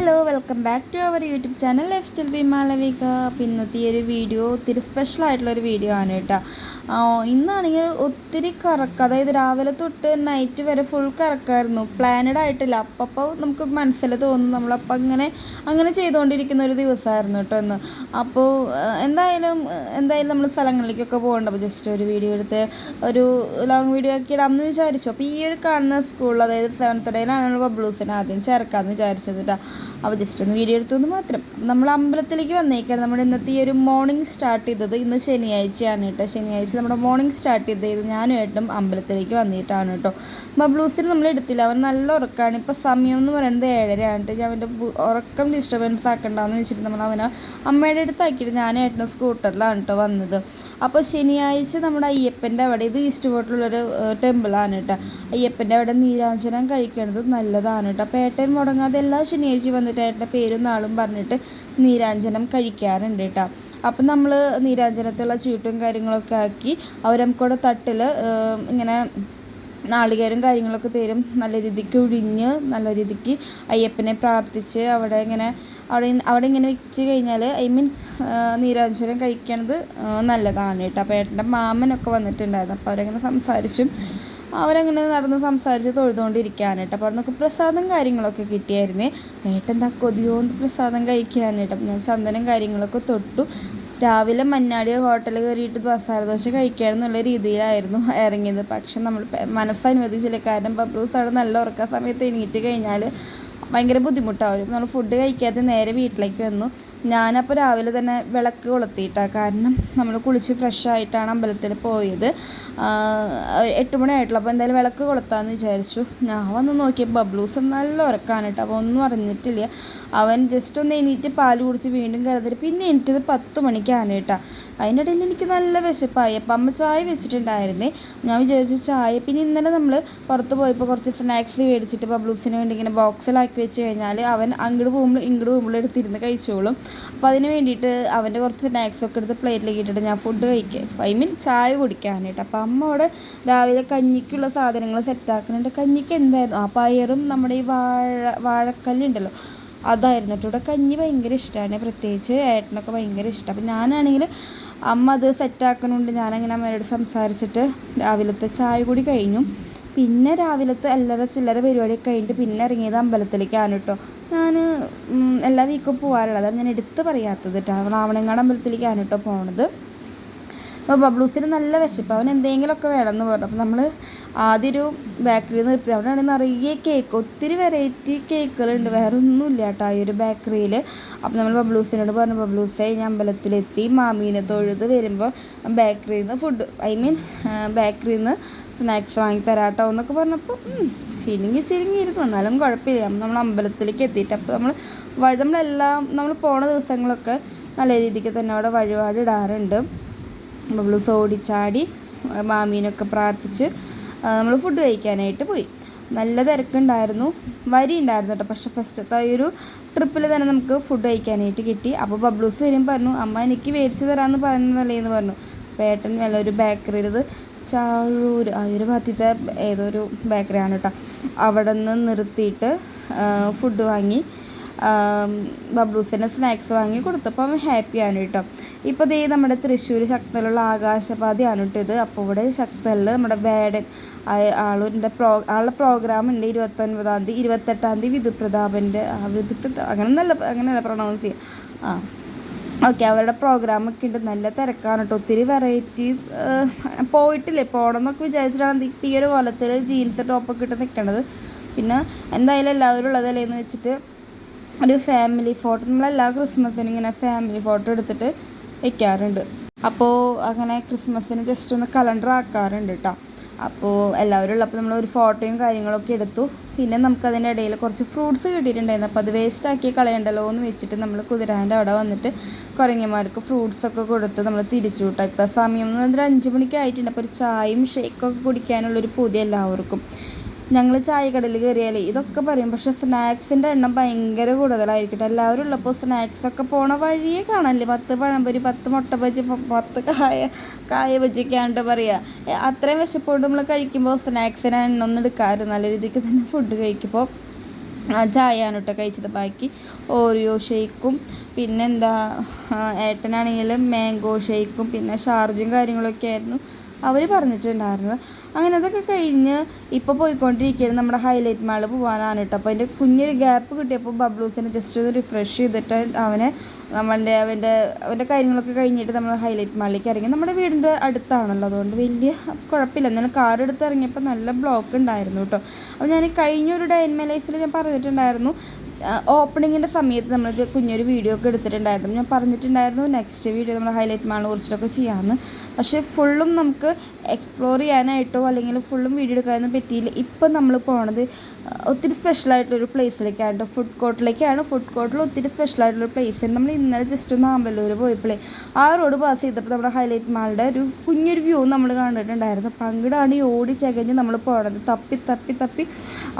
Hello welcome back to our YouTube channel lifestyle by Malavika ഇന്നത്തെ ഈ ഒരു video ഒത്തിരി സ്പെഷ്യൽ ആയിട്ടുള്ളൊരു വീഡിയോ ആണ് കേട്ടോ. ഇന്നാണെങ്കിൽ ഒത്തിരി കറക്കം അതായത് രാവിലെ തൊട്ട് നൈറ്റ് വരെ ഫുൾ കറക്കമായിരുന്നു പ്ലാനഡ് ആയിട്ടില്ല. അപ്പോൾ നമുക്ക് മനസ്സിൽ തോന്നും നമ്മളപ്പോൾ അങ്ങനെ അങ്ങനെ ചെയ്തുകൊണ്ടിരിക്കുന്ന ഒരു ദിവസമായിരുന്നു കേട്ടോ ഇന്ന്. അപ്പോൾ എന്തായാലും എന്തായാലും നമ്മൾ സ്ഥലങ്ങളിലേക്കൊക്കെ പോകണ്ട. അപ്പോൾ ജസ്റ്റ് ഒരു വീഡിയോ എടുത്ത് ഒരു ലോങ് വീഡിയോ ആക്കി ഇടാമെന്ന് വിചാരിച്ചു. അപ്പോൾ ഈ ഒരു കാണുന്ന സ്കൂളിൽ അതായത് സെവൻത്ത് ഡേയിലാണ് ബബ്ലൂസിനെ ആദ്യം ചേർക്കാമെന്ന് വിചാരിച്ചത് കേട്ടോ അപ്പോൾ ജസ്റ്റ് ഒന്ന് വീഡിയോ എടുത്തു മാത്രം. നമ്മൾ അമ്പലത്തിലേക്ക് വന്നേക്കാണ്. നമ്മുടെ ഇന്നത്തെ ഈ ഒരു മോർണിംഗ് സ്റ്റാർട്ട് ചെയ്തത് ഇന്ന് ശനിയാഴ്ചയാണ് കേട്ടോ. ശനിയാഴ്ച നമ്മുടെ മോർണിംഗ് സ്റ്റാർട്ട് ചെയ്തത് ഞാനും ഏട്ടും അമ്പലത്തിലേക്ക് വന്നിട്ടാണ് കേട്ടോ. ബബ്ലൂസിന് നമ്മൾ എടുത്തില്ല. അവൻ നല്ല ഉറക്കമാണ് ഇപ്പോൾ സമയം എന്ന് പറയുന്നത് ഏഴരയാണ് ഞാൻ അവന്റെ ഉറക്കം ഡിസ്റ്റർബൻസ് ആക്കണ്ടെന്ന് വെച്ചിട്ട് നമ്മൾ അവനെ അമ്മയുടെ അടുത്താക്കിയിട്ട് ഞാൻ ഏട്ടനും സ്കൂട്ടറിലാണ് കേട്ടോ വന്നത്. അപ്പോൾ ശനിയാഴ്ച നമ്മുടെ അയ്യപ്പന്റെ അവിടെ ഇത് ഈസ്റ്റ് ബോട്ടിലുള്ളൊരു ടെമ്പിളാണ് കേട്ടോ. അയ്യപ്പന്റെ അവിടെ നീരാഞ്ജനം കഴിക്കുന്നത് നല്ലതാണ് കേട്ടോ. അപ്പോൾ ഏട്ടൻ മുടങ്ങാതെ എല്ലാ ശനിയാഴ്ച വന്നിട്ട് ഏട്ടന്റെ പേരും നാളും പറഞ്ഞിട്ട് നീരാഞ്ജനം കഴിക്കാറുണ്ട് കേട്ടോ. അപ്പം നമ്മൾ നീരാഞ്ജനത്തുള്ള ചീട്ടും കാര്യങ്ങളൊക്കെ ആക്കി അവരമ്മക്കൂടെ തട്ടിൽ ഇങ്ങനെ നാളികേരം കാര്യങ്ങളൊക്കെ തരും. നല്ല രീതിക്ക് ഒഴിഞ്ഞ് നല്ല രീതിക്ക് അയ്യപ്പനെ പ്രാർത്ഥിച്ച് അവിടെ ഇങ്ങനെ അവിടെ അവിടെ ഇങ്ങനെ വെച്ച് കഴിഞ്ഞാൽ ഐ മീൻ നീരാഞ്ജനം കഴിക്കണത് നല്ലതാണ് കേട്ടോ. അപ്പോൾ ഏട്ടന്റെ മാമനൊക്കെ വന്നിട്ടുണ്ടായിരുന്നു. അപ്പോൾ അവരങ്ങനെ സംസാരിച്ചും അവരങ്ങനെ നടന്ന് സംസാരിച്ച് തൊഴുതുകൊണ്ടിരിക്കുകയാണ് കേട്ടോ അപ്പോൾ നമുക്ക് പ്രസാദം കാര്യങ്ങളൊക്കെ കിട്ടിയായിരുന്നു. എന്താ കൊതിയോണ്ട് പ്രസാദം കഴിക്കുകയാണ് കേട്ടോ ഞാൻ ചന്ദനം കാര്യങ്ങളൊക്കെ തൊട്ടു. രാവിലെ മഞ്ഞാടി ഹോട്ടൽ കയറിയിട്ട് മസാല ദോശ കഴിക്കാമെന്നുള്ള രീതിയിലായിരുന്നു ഇറങ്ങിയത്. പക്ഷെ നമ്മൾ മനസ്സനുവദിച്ചില്ല. കാരണം ബബ്ലൂസ് അവിടെ നല്ല ഉറക്ക സമയത്ത് എണീറ്റ് കഴിഞ്ഞാൽ ഭയങ്കര ബുദ്ധിമുട്ടാവും. നമ്മൾ ഫുഡ് കഴിക്കാതെ നേരെ വീട്ടിലേക്ക് വന്നു. ഞാനപ്പോൾ രാവിലെ തന്നെ വിളക്ക് കൊളുത്തിയിട്ടാണ് കാരണം നമ്മൾ കുളിച്ച് ഫ്രഷ് ആയിട്ടാണ് അമ്പലത്തിൽ പോയത്. എട്ട് മണി ആയിട്ടുള്ളൂ അപ്പോൾ എന്തായാലും വിളക്ക് കൊളുത്താന്ന് വിചാരിച്ചു. ഞാൻ വന്ന് നോക്കിയപ്പോൾ ബബ്ലൂസ് നല്ല ഉറക്കാണ് കേട്ടോ അപ്പോൾ ഒന്നും അറിഞ്ഞിട്ടില്ല. അവൻ ജസ്റ്റ് ഒന്ന് എണീറ്റ് പാൽ കുടിച്ച് വീണ്ടും കിടന്നിട്ട് പിന്നെ എണീറ്റത് പത്ത് മണിക്കാണ് കേട്ടോ അതിന്റെ ഇടയിൽ എനിക്ക് നല്ല വിശപ്പായി. അപ്പം അമ്മ ചായ വെച്ചിട്ടുണ്ടായിരുന്നേ. ഞാൻ വിചാരിച്ചു ചായ. പിന്നെ ഇന്നലെ നമ്മൾ പുറത്ത് പോയപ്പോൾ കുറച്ച് സ്നാക്സ് മേടിച്ചിട്ട് ബബ്ലൂസിന് വേണ്ടി ഇങ്ങനെ ബോക്സിലാക്കി വെച്ച് കഴിഞ്ഞാൽ അവൻ അങ്ങോട്ട് പോകുമ്പോൾ ഇങ്ങോട്ട് പോകുമ്പോൾ എടുത്തിരുന്ന് കഴിച്ചോളും. അപ്പോൾ അതിന് വേണ്ടിയിട്ട് അവന്റെ കുറച്ച് സ്നാക്സ് ഒക്കെ എടുത്ത് പ്ലേറ്റിലേക്ക് ഇട്ടിട്ട് ഞാൻ ഫുഡ് കഴിക്കുക ഐ മീൻ ചായ കുടിക്കാനായിട്ട് അപ്പോൾ അമ്മ അവിടെ രാവിലെ കഞ്ഞിക്കുള്ള സാധനങ്ങൾ സെറ്റാക്കുന്നുണ്ട് കഞ്ഞിക്ക് എന്തായിരുന്നു? ആ പയറും നമ്മുടെ ഈ വാഴ വാഴക്കല്ലുണ്ടല്ലോ അതായിരുന്നു കേട്ടോ. ഇവിടെ കഞ്ഞി ഭയങ്കര ഇഷ്ടമാണ് പ്രത്യേകിച്ച് ഏട്ടനൊക്കെ ഭയങ്കര ഇഷ്ടം. അപ്പം ഞാനാണെങ്കിൽ അമ്മ അത് സെറ്റാക്കുന്നുണ്ട് ഞാനങ്ങനെ അമ്മയോട് സംസാരിച്ചിട്ട് രാവിലത്തെ ചായ കൂടി കഴിഞ്ഞു. പിന്നെ രാവിലത്തെ എല്ലാവരും ചില്ലറ പരിപാടി കഴിഞ്ഞിട്ട് പിന്നെ ഇറങ്ങിയത് അമ്പലത്തിലേക്കാണ് കേട്ടോ. ഞാൻ എല്ലാ വീക്കും പോകാറുള്ളത് അതാണ് ഞാൻ എടുത്ത് പറയാത്തത് കേട്ടോ. ആവണങ്ങാട് അമ്പലത്തിലേക്കാണ് കേട്ടോ പോണത്. അപ്പോൾ ബബ്ലൂസിന് നല്ല വിശപ്പ്. അവൻ എന്തെങ്കിലുമൊക്കെ വേണമെന്ന് പറഞ്ഞു. അപ്പോൾ നമ്മൾ ആദ്യം ഒരു ബേക്കറി നിർത്തി. അവിടെയാണ് നിറയെ കേക്ക് ഒത്തിരി വെറൈറ്റി കേക്കുകളുണ്ട് വേറെ ഒന്നുമില്ല കേട്ടോ ഈ ഒരു ബേക്കറിയിൽ അപ്പോൾ നമ്മൾ ബബ്ലൂസിനോട് പറഞ്ഞു ബബ്ലൂസെ ഞാൻ അമ്പലത്തിലെത്തി. മാമീനെ തൊഴുത് വരുമ്പോൾ ബേക്കറിയിൽ നിന്ന് ഫുഡ് ഐ മീൻ ബേക്കറിയിൽ നിന്ന് സ്നാക്സ് വാങ്ങി തരാട്ടോ എന്നൊക്കെ പറഞ്ഞപ്പോൾ ചിരിങ്ങി ഇരുന്നു എന്നാലും കുഴപ്പമില്ല. നമ്മൾ അമ്പലത്തിലേക്ക് എത്തിയിട്ട് അപ്പോൾ നമ്മൾ വഴി നമ്മളെല്ലാം നമ്മൾ പോണ ദിവസങ്ങളൊക്കെ നല്ല രീതിക്ക് തന്നെ അവിടെ വഴിപാട് ഇടാറുണ്ട്. ബബ്ലൂസ് ഓടിച്ചാടി മാമീനൊക്കെ പ്രാർത്ഥിച്ച് നമ്മൾ ഫുഡ് കഴിക്കാനായിട്ട് പോയി. നല്ല തിരക്കുണ്ടായിരുന്നു. വരി ഉണ്ടായിരുന്നു കേട്ടോ. പക്ഷേ ഫസ്റ്റത്തെ ഒരു ട്രിപ്പിൽ തന്നെ നമുക്ക് ഫുഡ് കഴിക്കാനായിട്ട് കിട്ടി. അപ്പോൾ ബബ്ലൂസ് വരും പറഞ്ഞു അമ്മ എനിക്ക് മേടിച്ച് തരാമെന്ന് പറഞ്ഞതല്ലേ? എന്ന് പറഞ്ഞു. പേട്ടൻ വല്ല ഒരു ബേക്കറിയിൽ ഇത് ചാഴൂർ ആ ഒരു ഭാഗത്തെ ഏതോ ഒരു ബേക്കറിയാണ് കേട്ടോ. അവിടെ നിന്ന് നിർത്തിയിട്ട് ഫുഡ് വാങ്ങി. ബബ്ലൂസിന് സ്നാക്സ് വാങ്ങി കൊടുത്തപ്പോൾ ഹാപ്പി ആണ് കേട്ടോ. ഇപ്പോൾ ദേ നമ്മുടെ തൃശ്ശൂർ ശക്തലുള്ള ആകാശപാതയാണ് കേട്ടോ ഇത്. അപ്പോൾ ഇവിടെ ശക്തലിൽ നമ്മുടെ വേടൻ ആളുടെ പ്രോ ആളുടെ പ്രോഗ്രാം ഉണ്ട്. ഇരുപത്തൊൻപതാം തീയതി ഇരുപത്തെട്ടാം തീയതി വിധുപ്രതാപന്റെ വിധുപ്രതാ അങ്ങനെ നല്ല അങ്ങനെയല്ല പ്രൊണൗൺസ് ചെയ്യുക ആ ഓക്കെ അവരുടെ പ്രോഗ്രാമൊക്കെ ഉണ്ട്. നല്ല തിരക്കാണ് കേട്ടോ. ഒത്തിരി വെറൈറ്റീസ് പോയിട്ടില്ലേ? പോകണം എന്നൊക്കെ വിചാരിച്ചിട്ടാണ് ഈ ഒരു കൊലത്തിൽ ജീൻസ് ടോപ്പൊക്കെ ഇട്ട് നിൽക്കണത് പിന്നെ എന്തായാലും എല്ലാവരും ഉള്ളതല്ലേ എന്ന് വെച്ചിട്ട് ഒരു ഫാമിലി ഫോട്ടോ നമ്മളെല്ലാ ക്രിസ്മസിനും ഇങ്ങനെ ഫാമിലി ഫോട്ടോ എടുത്തിട്ട് വെക്കാറുണ്ട്. അപ്പോൾ അങ്ങനെ ക്രിസ്മസിന് ജസ്റ്റ് ഒന്ന് കലണ്ടർ ആക്കാറുണ്ട് കേട്ടോ അപ്പോൾ എല്ലാവരും ഉള്ളപ്പോൾ നമ്മൾ ഒരു ഫോട്ടോയും കാര്യങ്ങളൊക്കെ എടുത്തു. പിന്നെ നമുക്ക് അതിന്റെ ഇടയിൽ കുറച്ച് ഫ്രൂട്ട്സ് കിട്ടിയിട്ടുണ്ടായിരുന്നു. അപ്പോൾ അത് വേസ്റ്റാക്കി കളയണ്ടല്ലോ എന്ന് വെച്ചിട്ട് നമ്മൾ കുതിരാന്റെ അവിടെ വന്നിട്ട് കുറങ്ങന്മാർക്ക് ഫ്രൂട്ട്സൊക്കെ കൊടുത്ത് നമ്മൾ തിരിച്ചു വിട്ടു ഇപ്പോൾ സമയം എന്ന് പറഞ്ഞാൽ അഞ്ച് മണിക്ക് ആയിട്ടുണ്ട്. അപ്പോൾ ഒരു ചായയും ഷേക്കൊക്കെ കുടിക്കാനുള്ളൊരു പൂതി എല്ലാവർക്കും. ഞങ്ങൾ ചായക്കടയിൽ കയറിയാലേ ഇതൊക്കെ പറയും. പക്ഷെ സ്നാക്സിന്റെ എണ്ണം ഭയങ്കര കൂടുതലായിരിക്കട്ടെ. എല്ലാവരും ഉള്ളപ്പോൾ സ്നാക്സൊക്കെ പോണ വഴിയേ കാണല്ലേ പത്ത് പഴംപൊരി പത്ത് മുട്ട ബജി പത്ത് കായ കായ ബജിക്കാണ്ട് പറയുക അത്രയും വിശപ്പോണ്ട് നമ്മൾ കഴിക്കുമ്പോൾ സ്നാക്സിന് എണ്ണ ഒന്നും എടുക്കാറ് നല്ല രീതിക്ക് തന്നെ ഫുഡ് കഴിക്കുമ്പോൾ ചായയാണ് കേട്ടോ കഴിച്ചത്. ബാക്കി ഓറിയോ ഷേക്കും പിന്നെന്താ ഏട്ടനാണെങ്കിലും മാംഗോ ഷേക്കും പിന്നെ ഷാർജും കാര്യങ്ങളൊക്കെ ആയിരുന്നു. അവർ പറഞ്ഞിട്ടുണ്ടായിരുന്നത് അങ്ങനെ അതൊക്കെ കഴിഞ്ഞ് ഇപ്പോൾ പോയിക്കൊണ്ടിരിക്കുകയാണ് നമ്മുടെ ഹൈലൈറ്റ് മാൾ പോകാനാണ് കേട്ടോ അപ്പോൾ അതിന്റെ കുഞ്ഞൊരു ഗ്യാപ്പ് കിട്ടിയപ്പോൾ ബബ്ലൂസിനെ ജസ്റ്റ് ഒന്ന് റിഫ്രഷ് ചെയ്തിട്ട് അവനെ നമ്മളുടെ അവന്റെ അവന്റെ കാര്യങ്ങളൊക്കെ കഴിഞ്ഞിട്ട് നമ്മൾ ഹൈലൈറ്റ് മാളിലേക്ക് ഇറങ്ങി. നമ്മുടെ വീടിന്റെ അടുത്താണല്ലോ. അതുകൊണ്ട് വലിയ കുഴപ്പമില്ല. എന്നാലും കാർ എടുത്ത് ഇറങ്ങിയപ്പോൾ നല്ല ബ്ലോക്ക് ഉണ്ടായിരുന്നു കേട്ടോ അപ്പോൾ ഞാൻ കഴിഞ്ഞൊരു ഡൈൻമേ ലൈഫിൽ ഞാൻ പറഞ്ഞിട്ടുണ്ടായിരുന്നു. ഓപ്പണിങ്ങിന്റെ സമയത്ത് നമ്മൾ കുഞ്ഞൊരു വീഡിയോ ഒക്കെ എടുത്തിട്ടുണ്ടായിരുന്നു. ഞാൻ പറഞ്ഞിട്ടുണ്ടായിരുന്നു നെക്സ്റ്റ് വീഡിയോ നമ്മൾ ഹൈലൈറ്റ് മാളിനെ കുറിച്ചിട്ടൊക്കെ ചെയ്യാമെന്ന് പക്ഷേ ഫുള്ളും നമുക്ക് എക്സ്പ്ലോർ ചെയ്യാനായിട്ടോ അല്ലെങ്കിൽ ഫുള്ളും വീഡിയോ എടുക്കാനൊന്നും പറ്റിയില്ല. ഇപ്പം നമ്മൾ പോണത് ഒത്തിരി സ്പെഷ്യലായിട്ടുള്ളൊരു പ്ലേസിലേക്കാണ് കേട്ടോ. ഫുഡ് കോർട്ടിലേക്കാണ് ഫുഡ് കോർട്ടിൽ ഒത്തിരി സ്പെഷ്യലായിട്ടുള്ളൊരു പ്ലേസ് നമ്മൾ ഇന്നലെ ജസ്റ്റ് ഒന്ന് ആമ്പല്ലൂർ പോയപ്പോഴേ ആ റോഡ് പാസ് ചെയ്തപ്പോൾ നമ്മുടെ ഹൈലൈറ്റ് മാളുടെ ഒരു കുഞ്ഞൊരു വ്യൂ നമ്മൾ കണ്ടിട്ടുണ്ടായിരുന്നു. അപ്പം അങ്ങോട്ടാണ് ഈ ഓടി ചകഞ്ഞ് നമ്മൾ പോണത്. തപ്പി തപ്പി തപ്പി.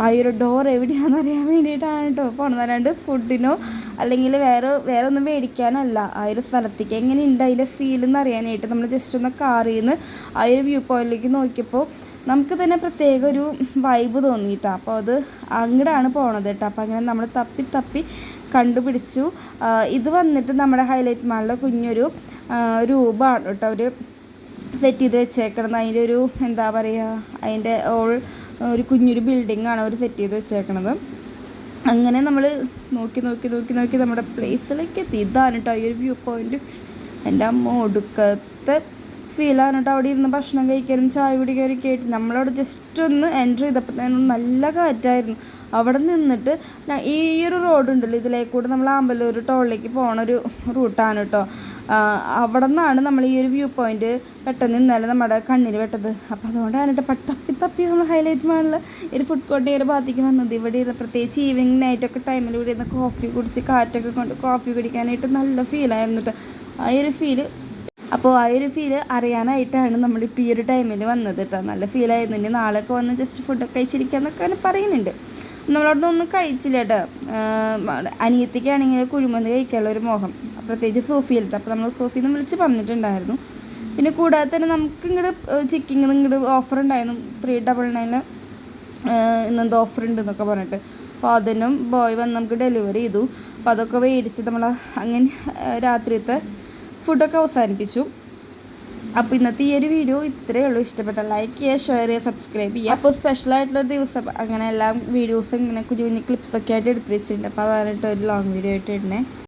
ആ ഒരു ഡോർ എവിടെയാണെന്ന് അറിയാൻ വേണ്ടിയിട്ടാണ് കേട്ടോ പോണത്. അല്ലാണ്ട് ഫുഡിനോ അല്ലെങ്കിൽ വേറെ വേറെ ഒന്നും മേടിക്കാനല്ല. ആ ഒരു സ്ഥലത്തേക്ക് എങ്ങനെയുണ്ട് അതിന്റെ ഫീൽ എന്ന് അറിയാനായിട്ട് നമ്മൾ ജസ്റ്റ് ഒന്ന് കാറിൽ നിന്ന് ആ ഒരു വ്യൂ പോയിന്റിലേക്ക് നോക്കിയപ്പോൾ നമുക്ക് തന്നെ പ്രത്യേക ഒരു വൈബ് തോന്നിയിട്ടാണ് അപ്പോൾ അത് അങ്ങടാണ് പോണത് കേട്ടോ. അപ്പോൾ അങ്ങനെ നമ്മൾ തപ്പി തപ്പി കണ്ടുപിടിച്ചു. ഇത് വന്നിട്ട് നമ്മുടെ ഹൈലൈറ്റ് മാളിലെ കുഞ്ഞൊരു രൂപമാണ് കേട്ടോ. ഒരു സെറ്റ് ചെയ്ത് വെച്ചേക്കണത്. അതിന്റെ ഒരു എന്താ പറയുക അതിന്റെ ഓൾ ഒരു കുഞ്ഞൊരു ബിൽഡിംഗ് ആണ് അവർ സെറ്റ് ചെയ്ത് വെച്ചേക്കണത്. അങ്ങനെ നമ്മൾ നോക്കി നോക്കി നോക്കി നോക്കി നമ്മുടെ പ്ലേസിലേക്ക് എത്തി. ഇതാണ് കേട്ടോ ഈ ഒരു വ്യൂ പോയിന്റ് എന്റെ അമ്മ ഒടുക്കത്തെ ഫീലാണ് കേട്ടോ അവിടെ ഇരുന്ന് ഭക്ഷണം കഴിക്കാനും ചായ കുടിക്കാനും ഒക്കെ ആയിട്ട് നമ്മളവിടെ ജസ്റ്റ് ഒന്ന് എൻട്രി ചെയ്തപ്പോൾ തന്നെ നല്ല കാറ്റായിരുന്നു. അവിടെ നിന്നിട്ട് ഈ ഒരു റോഡ് ഉണ്ടല്ലോ ഇതിലേക്കൂടെ നമ്മൾ ആമ്പലൂർ ടോളിലേക്ക് പോണ ഒരു റൂട്ടാണ് കേട്ടോ അവിടെ നിന്നാണ് നമ്മൾ ഈ ഒരു വ്യൂ പോയിന്റ് പെട്ടെന്ന് ഇന്നലെ നമ്മുടെ കണ്ണിൽ പെട്ടത്. അപ്പോൾ അതുകൊണ്ടാണ് കേട്ടോ പട്ട് തപ്പി തപ്പി നമ്മൾ ഹൈലൈറ്റ് മാളിൽ ഒരു ഫുഡ് കോർട്ട് ഒരു ഭാഗത്തേക്ക് വന്നത്. ഇവിടെ ഇരുന്ന് പ്രത്യേകിച്ച് ഈവനിങ് നൈറ്റൊക്കെ ടൈമിൽ ഇവിടെ ഇരുന്ന് കോഫി കുടിച്ച് കാറ്റൊക്കെ കൊണ്ട് കോഫി കുടിക്കാനായിട്ട് നല്ല ഫീലായിരുന്നു കേട്ടോ ആ ഒരു ഫീൽ അപ്പോൾ ആ ഒരു ഫീൽ അറിയാനായിട്ടാണ് നമ്മളിപ്പോൾ ഈ ഒരു ടൈമിൽ വന്നത് കേട്ടോ നല്ല ഫീലായിരുന്നു ഇനി നാളെയൊക്കെ വന്ന് ജസ്റ്റ് ഫുഡൊക്കെ കഴിച്ചിരിക്കാന്നൊക്കെ പറയുന്നുണ്ട്. നമ്മളവിടെ ഒന്നും കഴിച്ചില്ല കേട്ടോ അനിയത്തിക്കാണെങ്കിൽ കുഴിമന്തി കഴിക്കാനുള്ള ഒരു മോഹം. പ്രത്യേകിച്ച് സൂഫിയിലത്തെ. അപ്പോൾ നമ്മൾ സൂഫിയിൽ നിന്ന് വിളിച്ച് പറഞ്ഞിട്ടുണ്ടായിരുന്നു. പിന്നെ കൂടാതെ തന്നെ നമുക്ക് ഇങ്ങോട്ട് ചിക്കിങ് ഇങ്ങോട്ട് ഓഫർ ഉണ്ടായിരുന്നു. ത്രീ ഡബിൾ നയനിൽ ഇന്നെന്തോ ഓഫർ ഉണ്ട് എന്നൊക്കെ പറഞ്ഞിട്ട്. അപ്പോൾ അതിനും ബോയ് വന്ന് നമുക്ക് ഡെലിവറി ചെയ്തു. അപ്പോൾ അതൊക്കെ മേടിച്ച് നമ്മൾ അങ്ങനെ രാത്രിയത്തെ ഫുഡൊക്കെ അവസാനിപ്പിച്ചു. അപ്പോൾ ഇന്നത്തെ ഈ ഒരു വീഡിയോ ഇത്രയേ ഉള്ളൂ. ഇഷ്ടപ്പെട്ട ലൈക്ക് ചെയ്യുക ഷെയർ ചെയ്യുക സബ്സ്ക്രൈബ് ചെയ്യുക. അപ്പോൾ സ്പെഷ്യൽ ആയിട്ടുള്ള ദിവസം അങ്ങനെ എല്ലാം വീഡിയോസും ഇങ്ങനെ കുഞ്ഞു കുഞ്ഞു ക്ലിപ്സൊക്കെ ആയിട്ട് എടുത്ത് വെച്ചിട്ടുണ്ട്. അപ്പോൾ അതാണ് ഒരു ലോങ് വീഡിയോ ആയിട്ട് ഇടണേ